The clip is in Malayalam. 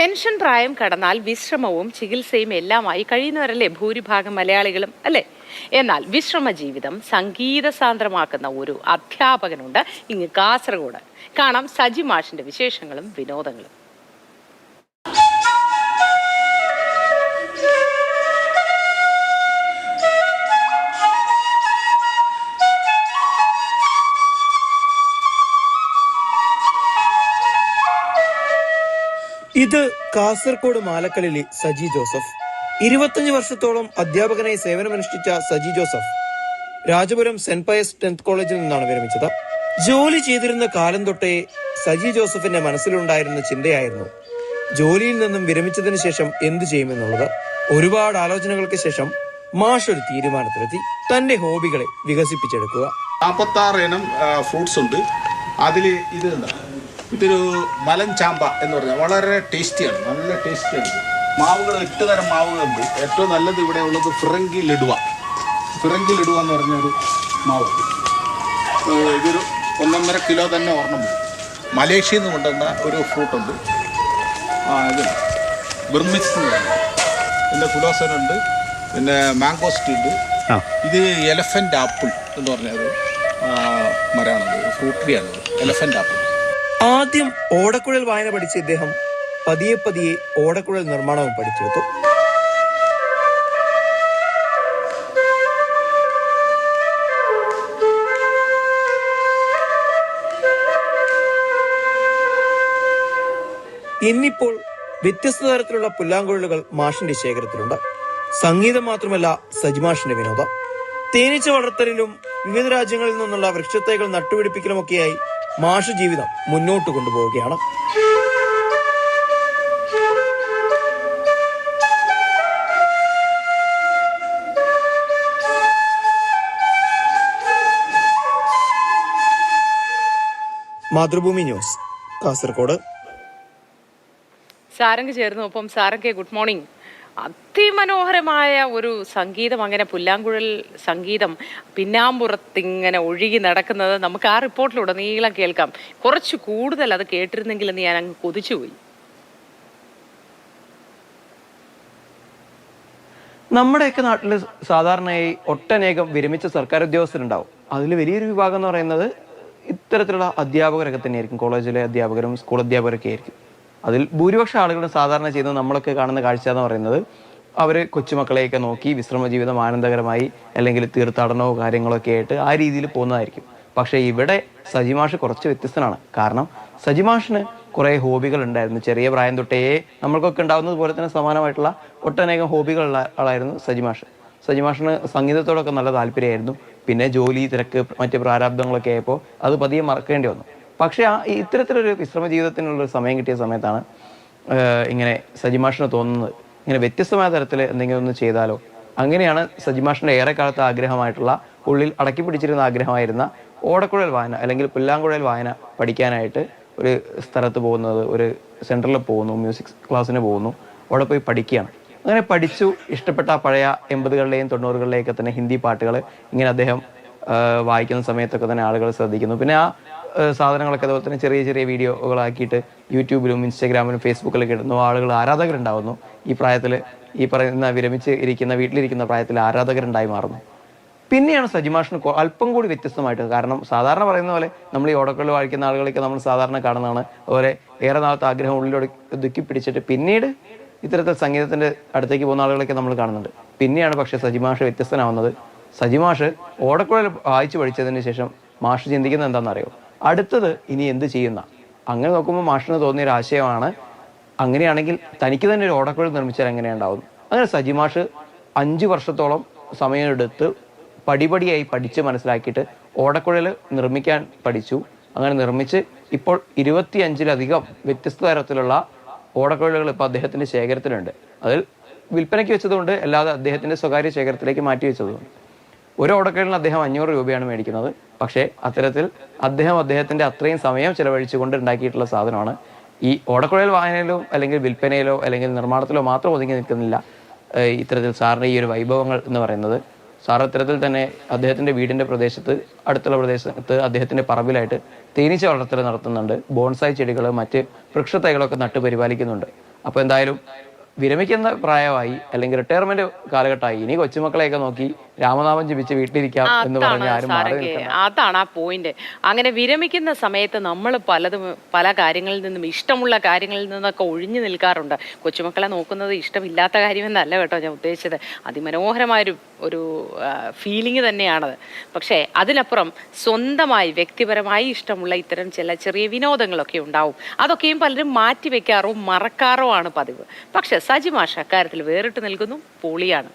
പെൻഷൻ പ്രായം കടന്നാൽ വിശ്രമവും ചികിത്സയും എല്ലാമായി കഴിയുന്നവരല്ലേ ഭൂരിഭാഗം മലയാളികളും അല്ലേ? എന്നാൽ വിശ്രമ ജീവിതം സംഗീത സാന്ദ്രമാക്കുന്ന ഒരു അധ്യാപകനുണ്ട് ഇങ്ങ് കാസർഗോഡ്. കാണാം സജി മാഷിന്റെ വിശേഷങ്ങളും വിനോദങ്ങളും. ഇത് കാസർകോട് മാലക്കലിലെ സജി ജോസഫ്. ഇരുപത്തഞ്ച് വർഷത്തോളം അധ്യാപകനായി സേവനമനുഷ്ഠിച്ച Saji Joseph Rajapuram saint Pius tenth കോളേജിൽ നിന്നാണ് വിരമിച്ചത്. ജോലി ചെയ്തിരുന്ന കാലം തൊട്ടേ സജി ജോസഫിന്റെ മനസ്സിലുണ്ടായിരുന്ന ചിന്തയായിരുന്നു. ജോലിയിൽ നിന്നും വിരമിച്ചതിന് ശേഷം എന്തു ചെയ്യുമെന്നുള്ളത്. ഒരുപാട് ആലോചനകൾക്ക് ശേഷം മാഷ് ഒരു തീരുമാനത്തിലെത്തി. തന്റെ ഹോബികളെ വികസിപ്പിച്ചെടുക്കുക. നാൽപ്പത്തി ആറ് ഇനം ഫ്രൂട്ട്സ് ഉണ്ട്. അതിൽ ഇത് ഇതൊരു മലൻ ചാമ്പ എന്ന് പറഞ്ഞാൽ വളരെ ടേസ്റ്റിയാണ് നല്ല ടേസ്റ്റിയാണ്. മാവുകൾ എട്ട് തരം മാവുകളുണ്ട് ഏറ്റവും നല്ലത് ഇവിടെ ഉള്ളത് ഫിറങ്കി ലഡുവ. ഫിറങ്കി ലഡുവ എന്ന് പറഞ്ഞൊരു മാവ്. ഇതൊരു ഒന്നൊന്നര കിലോ തന്നെ ഒരെണ്ണം മലേഷ്യയിൽ നിന്ന് കൊണ്ടുവന്ന ഒരു ഫ്രൂട്ടുണ്ട് ആ ഇത് ബിർമിക്സ് എന്ന് പറയുന്നത് പിന്നെ ഫുലോസൻ ഉണ്ട്. പിന്നെ മാംഗോസ്റ്റ് ഉണ്ട് ഇത് എലഫന്റ് ആപ്പിൾ എന്ന് പറഞ്ഞൊരു മരമാണത്. ഫ്രൂട്ട് എലഫന്റ് ആപ്പിൾ ആദ്യം ഓടക്കുഴൽ വായന പഠിച്ച ഇദ്ദേഹം പതിയെ പതിയെ ഓടക്കുഴൽ നിർമ്മാണവും പഠിച്ചെടുത്തു. ഇന്നിപ്പോൾ വ്യത്യസ്ത തരത്തിലുള്ള പുല്ലാങ്കുഴലുകൾ മാഷിന്റെ ശേഖരത്തിലുണ്ട്. സംഗീതം മാത്രമല്ല സജിമാഷിന്റെ വിനോദം. തേനീച്ച വളർത്തലിലും വിവിധ രാജ്യങ്ങളിൽ നിന്നുള്ള വൃക്ഷത്തൈകൾ നട്ടുപിടിപ്പിക്കലുമൊക്കെയായി മാഷ് ജീവിതം മുന്നോട്ട് കൊണ്ടുപോവുകയാണ്. മാതൃഭൂമി ന്യൂസ് കാസർഗോഡ്. സാരംഗ് ചേർന്നു. ഒപ്പം സാരംഗ് ഗുഡ് മോർണിംഗ്. അതിമനോഹരമായ ഒരു സംഗീതം അങ്ങനെ പുല്ലാങ്കുഴൽ സംഗീതം പിന്നാമ്പുറത്തിങ്ങനെ ഒഴുകി നടക്കുന്നത് നമുക്ക് ആ റിപ്പോർട്ടിലൂടെ നീളം കേൾക്കാം. കുറച്ച് കൂടുതൽ അത് കേട്ടിരുന്നെങ്കിൽ എന്ന് ഞാൻ അങ്ങ് കൊതിച്ചുപോയി നമ്മുടെയൊക്കെ നാട്ടിൽ സാധാരണയായി ഒട്ടനേകം വിരമിച്ച സർക്കാർ ഉദ്യോഗസ്ഥരുണ്ടാവും അതിൽ വലിയൊരു വിഭാഗം എന്ന് പറയുന്നത് ഇത്തരത്തിലുള്ള അധ്യാപകരൊക്കെ തന്നെയായിരിക്കും. കോളേജിലെ അധ്യാപകരും സ്കൂൾ അധ്യാപകരൊക്കെ ആയിരിക്കും. അതിൽ ഭൂരിപക്ഷം ആളുകളും സാധാരണ ചെയ്യുന്നത് നമ്മളൊക്കെ കാണുന്ന കാഴ്ച എന്ന് പറയുന്നത് അവർ കൊച്ചുമക്കളെയൊക്കെ നോക്കി വിശ്രമ ജീവിതം ആനന്ദകരമായി അല്ലെങ്കിൽ തീർത്ഥാടനമോ കാര്യങ്ങളോ ഒക്കെ ആയിട്ട് ആ രീതിയിൽ പോകുന്നതായിരിക്കും. പക്ഷേ ഇവിടെ സജിമാഷ് കുറച്ച് വ്യത്യസ്തനാണ്. കാരണം സജിമാഷിന് കുറേ ഹോബികൾ ഉണ്ടായിരുന്നു. ചെറിയ പ്രായം തൊട്ടേ നമ്മൾക്കൊക്കെ ഉണ്ടാകുന്നത് പോലെ തന്നെ സമാനമായിട്ടുള്ള ഒട്ടനേകം ഹോബികളുള്ള ആളായിരുന്നു സജിമാഷ് സജിമാഷിന് സംഗീതത്തോടൊക്കെ നല്ല താല്പര്യമായിരുന്നു. പിന്നെ ജോലി തിരക്ക് മറ്റ് പ്രാരാബ്ദങ്ങളൊക്കെ ആയപ്പോൾ അത് പതിയെ മറക്കേണ്ടി വന്നു. പക്ഷേ ആ ഇത്തരത്തിലൊരു വിശ്രമ ജീവിതത്തിനുള്ള സമയം കിട്ടിയ സമയത്താണ് ഇങ്ങനെ സജിമാഷിന് തോന്നുന്നത്. ഇങ്ങനെ വ്യത്യസ്തമായ തരത്തിൽ എന്തെങ്കിലും ഒന്ന് ചെയ്താലോ. അങ്ങനെയാണ് സജിമാഷിന്റെ ഏറെക്കാലത്തെ ആഗ്രഹമായിട്ടുള്ള ഉള്ളിൽ അടക്കി പിടിച്ചിരുന്ന ആഗ്രഹമായിരുന്ന ഓടക്കുഴൽ വായന അല്ലെങ്കിൽ പുല്ലാങ്കുഴൽ വായന പഠിക്കാനായിട്ട് ഒരു സ്ഥലത്ത് പോകുന്നത് ഒരു സെന്ററിൽ പോകുന്നു മ്യൂസിക് ക്ലാസ്സിന് പോകുന്നു അവിടെ പോയി പഠിക്കുകയാണ്. അങ്ങനെ പഠിച്ചു ഇഷ്ടപ്പെട്ട പഴയ എൺപതുകളിലെയും തൊണ്ണൂറുകളിലെയൊക്കെ തന്നെ ഹിന്ദി പാട്ടുകൾ ഇങ്ങനെ അദ്ദേഹം വായിക്കുന്ന സമയത്തൊക്കെ തന്നെ ആളുകൾ ശ്രദ്ധിക്കുന്നു. പിന്നെ ആ, സാധനങ്ങളൊക്കെ അതുപോലെ തന്നെ ചെറിയ ചെറിയ വീഡിയോകളാക്കിയിട്ട് യൂട്യൂബിലും ഇൻസ്റ്റാഗ്രാമിലും ഫേസ്ബുക്കിലും ഇടുന്നു. ആളുകൾ ആരാധകരുണ്ടാവുന്നു. ഈ പ്രായത്തിൽ ഈ പറയുന്ന വിരമിച്ച് ഇരിക്കുന്ന വീട്ടിലിരിക്കുന്ന പ്രായത്തിൽ ആരാധകരുണ്ടായി മാറുന്നു. പിന്നെയാണ് സജിമാഷിന് അല്പം കൂടി വ്യത്യസ്തമായിട്ട് കാരണം സാധാരണ പറയുന്ന പോലെ നമ്മൾ ഈ ഓടക്കുള്ളിൽ വായിക്കുന്ന ആളുകളൊക്കെ നമ്മൾ സാധാരണ കാണുന്നതാണ്. അതുപോലെ ഏറെ നാളത്തെ ആഗ്രഹം ഉള്ളിലൊടു ദുഃഖി പിടിച്ചിട്ട് പിന്നീട് ഇത്തരത്തിൽ സംഗീതത്തിന്റെ അടുത്തേക്ക് പോകുന്ന ആളുകളൊക്കെ നമ്മൾ കാണുന്നുണ്ട്. പിന്നെയാണ് പക്ഷേ സജിമാഷ് വ്യത്യസ്തനാവുന്നത്. സജിമാഷ് ഓടക്കുഴൽ വായിച്ചു പഠിച്ചതിന് ശേഷം മാഷ് ചിന്തിക്കുന്നത് എന്താണെന്നറിയോ? അടുത്തത് ഇനി എന്ത് ചെയ്യുന്ന? അങ്ങനെ നോക്കുമ്പോൾ മാഷിന് തോന്നിയ ഒരു ആശയമാണ് അങ്ങനെയാണെങ്കിൽ തനിക്ക് തന്നെ ഒരു ഓടക്കുഴൽ നിർമ്മിച്ചാൽ എങ്ങനെയുണ്ടാവും അങ്ങനെ സജി മാഷ് അഞ്ച് വർഷത്തോളം സമയമെടുത്ത് പടിപടിയായി പഠിച്ച് മനസ്സിലാക്കിയിട്ട് ഓടക്കുഴൽ നിർമ്മിക്കാൻ പഠിച്ചു. അങ്ങനെ നിർമ്മിച്ച് ഇപ്പോൾ ഇരുപത്തിയഞ്ചിലധികം വ്യത്യസ്ത തരത്തിലുള്ള ഓടക്കുഴലുകൾ ഇപ്പോൾ അദ്ദേഹത്തിന്റെ ശേഖരത്തിലുണ്ട്. അതിൽ വിൽപ്പനയ്ക്ക് വെച്ചതുകൊണ്ട് അല്ലാതെ അദ്ദേഹത്തിന്റെ സ്വകാര്യ ശേഖരത്തിലേക്ക് മാറ്റി വെച്ചതുകൊണ്ട്. ഒരു ഓടക്കുഴലിന് അദ്ദേഹം അഞ്ഞൂറ് രൂപയാണ് മേടിക്കുന്നത്. പക്ഷേ അത്തരത്തിൽ അദ്ദേഹം അദ്ദേഹത്തിന്റെ അത്രയും സമയം ചിലവഴിച്ചുകൊണ്ട് ഉണ്ടാക്കിയിട്ടുള്ള സാധനമാണ്. ഈ ഓടക്കുഴൽ വായനയിലോ അല്ലെങ്കിൽ വിൽപ്പനയിലോ അല്ലെങ്കിൽ നിർമ്മാണത്തിലോ മാത്രം ഒതുങ്ങി നിൽക്കുന്നില്ല. ഇത്തരത്തിൽ സാറിന്റെ ഈ ഒരു വൈഭവങ്ങൾ എന്ന് പറയുന്നത്. സാർ ഇത്തരത്തിൽ തന്നെ അദ്ദേഹത്തിന്റെ വീടിന്റെ പ്രദേശത്ത് അടുത്തുള്ള പ്രദേശത്ത് അദ്ദേഹത്തിന്റെ പറമ്പിലായിട്ട് തേനീച്ച വളർത്തൽ നടത്തുന്നുണ്ട്. ബോൺസായി ചെടികൾ മറ്റ് വൃക്ഷത്തൈകളൊക്കെ നട്ട് പരിപാലിക്കുന്നുണ്ട്. അപ്പോൾ എന്തായാലും വിരമിക്കുന്ന പ്രായമായി അല്ലെങ്കിൽ റിട്ടയർമെന്റ് കാലഘട്ടമായി ഇനി കൊച്ചുമക്കളെയൊക്കെ നോക്കി രാമനാമം ജപിച്ച് വീട്ടിലിരിക്കാം എന്ന് പറഞ്ഞ് അതാണ് ആരും മാറി അതാണ് ആ പോയിന്റ് അങ്ങനെ വിരമിക്കുന്ന സമയത്ത് നമ്മൾ പലതും പല കാര്യങ്ങളിൽ നിന്നും ഇഷ്ടമുള്ള കാര്യങ്ങളിൽ നിന്നൊക്കെ ഒഴിഞ്ഞു നിൽക്കാറുണ്ട്. കൊച്ചുമക്കളെ നോക്കുന്നത് ഇഷ്ടമില്ലാത്ത കാര്യമെന്നല്ല കേട്ടോ ഞാൻ ഉദ്ദേശിച്ചത്. അതിമനോഹരമായൊരു ഒരു ഫീലിംഗ് തന്നെയാണത്. പക്ഷേ അതിനപ്പുറം സ്വന്തമായി വ്യക്തിപരമായി ഇഷ്ടമുള്ള ഇത്തരം ചില ചെറിയ വിനോദങ്ങളൊക്കെ ഉണ്ടാവും. അതൊക്കെയും പലരും മാറ്റിവെക്കാറോ മറക്കാറോ ആണ് പതിവ്. പക്ഷേ സജിമാഷ് അക്കാര്യത്തിൽ വേറിട്ട് നിൽക്കുന്നു പൊളിയാണ്.